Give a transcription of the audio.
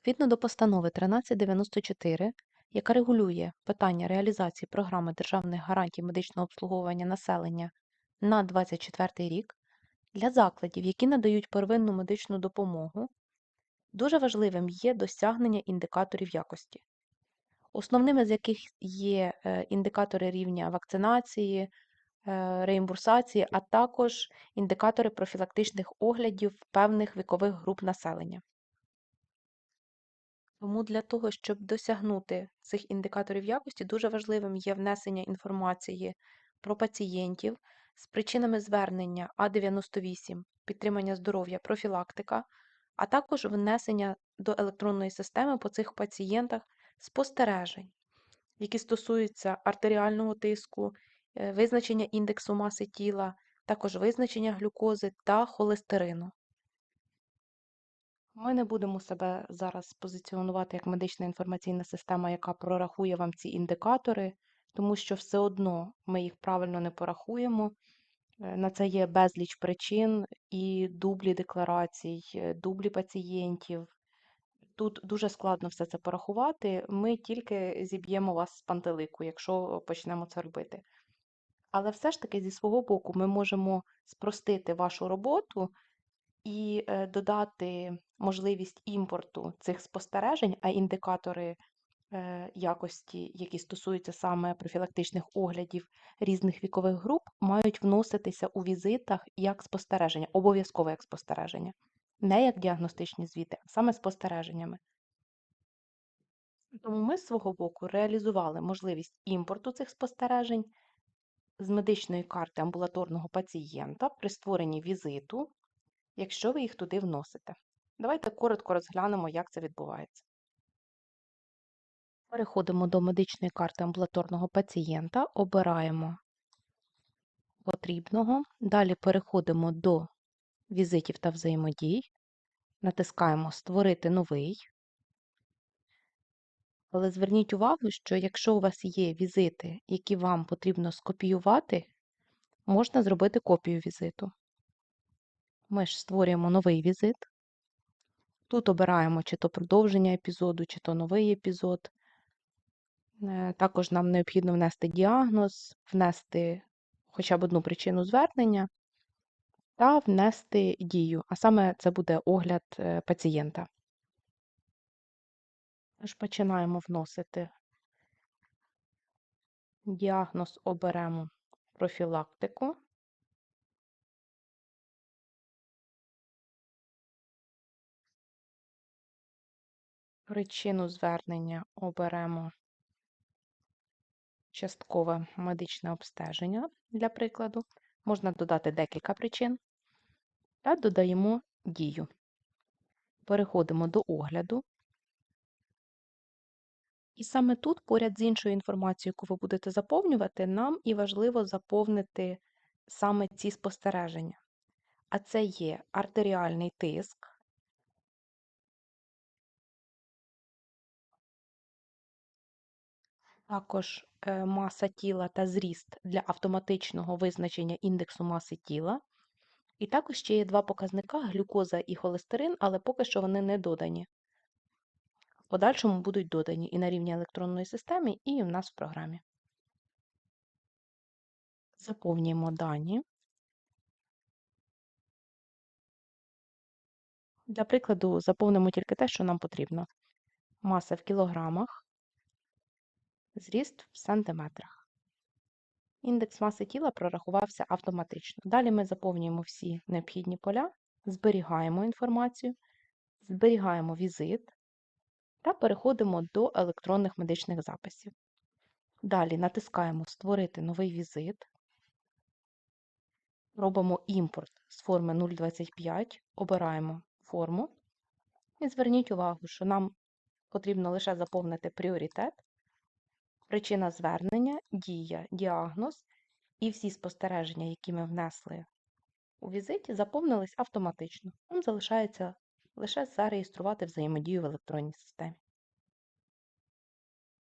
Відповідно до постанови 1394, яка регулює питання реалізації програми державних гарантій медичного обслуговування населення на 2024 рік, для закладів, які надають первинну медичну допомогу, дуже важливим є досягнення індикаторів якості, основними з яких є е, індикатори рівня вакцинації, е, реімбурсації, а також індикатори профілактичних оглядів певних вікових груп населення. Тому для того, щоб досягнути цих індикаторів якості, дуже важливим є внесення інформації про пацієнтів з причинами звернення А98, підтримання здоров'я, профілактика, а також внесення до електронної системи по цих пацієнтах спостережень, які стосуються артеріального тиску, е, визначення індексу маси тіла, також визначення глюкози та холестерину. Ми не будемо себе зараз позиціонувати як медична інформаційна система, яка прорахує вам ці індикатори, тому що все одно ми їх правильно не порахуємо. Е, На це є безліч причин і дублі декларацій, е, дублі пацієнтів. Тут дуже складно все це порахувати. Ми тільки зіб'ємо вас з пантелику, якщо почнемо це робити. Але все ж таки, зі свого боку, ми можемо спростити вашу роботу і е, додати можливість імпорту цих спостережень, а індикатори е, якості, які стосуються саме профілактичних оглядів різних вікових груп, мають вноситися у візитах як спостереження, обов'язково як спостереження, не як діагностичні звіти, а саме спостереженнями. Тому ми з свого боку реалізували можливість імпорту цих спостережень з медичної карти амбулаторного пацієнта при створенні візиту якщо ви їх туди вносите. Давайте коротко розглянемо, як це відбувається. Переходимо до медичної карти амбулаторного пацієнта, обираємо потрібного, далі переходимо до візитів та взаємодій, натискаємо Створити новий. Але зверніть увагу, що якщо у вас є візити, які вам потрібно скопіювати, можна зробити копію візиту. Ми ж створюємо новий візит. Тут обираємо чи то продовження епізоду, чи то новий епізод. Е, Також нам необхідно внести діагноз, внести хоча б одну причину звернення та внести дію, а саме це буде огляд е, пацієнта. Тож починаємо вносити діагноз, оберемо профілактику. Причину звернення оберемо часткове медичне обстеження, для прикладу. Можна додати декілька причин. Та додаємо дію. Переходимо до огляду. І саме тут, поряд з іншою інформацією, яку ви будете заповнювати, нам і важливо заповнити саме ці спостереження. А це є артеріальний тиск, Також е, маса тіла та зріст для автоматичного визначення індексу маси тіла. І також ще є два показника глюкоза і холестерин, але поки що вони не додані. В подальшому будуть додані і на рівні електронної системи, і в нас в програмі. Заповнюємо дані. Для прикладу, заповнимо тільки те, що нам потрібно. Маса в кілограмах, зріст в сантиметрах. Індекс маси тіла прорахувався автоматично. Далі ми заповнюємо всі необхідні поля, зберігаємо інформацію, зберігаємо візит та переходимо до електронних медичних записів. Далі натискаємо Створити новий візит, робимо імпорт з форми 025, обираємо форму і зверніть увагу, що нам потрібно лише заповнити пріоритет причина звернення, дія, діагноз і всі спостереження, які ми внесли у візиті, заповнились автоматично. Нам залишається лише зареєструвати взаємодію в електронній системі.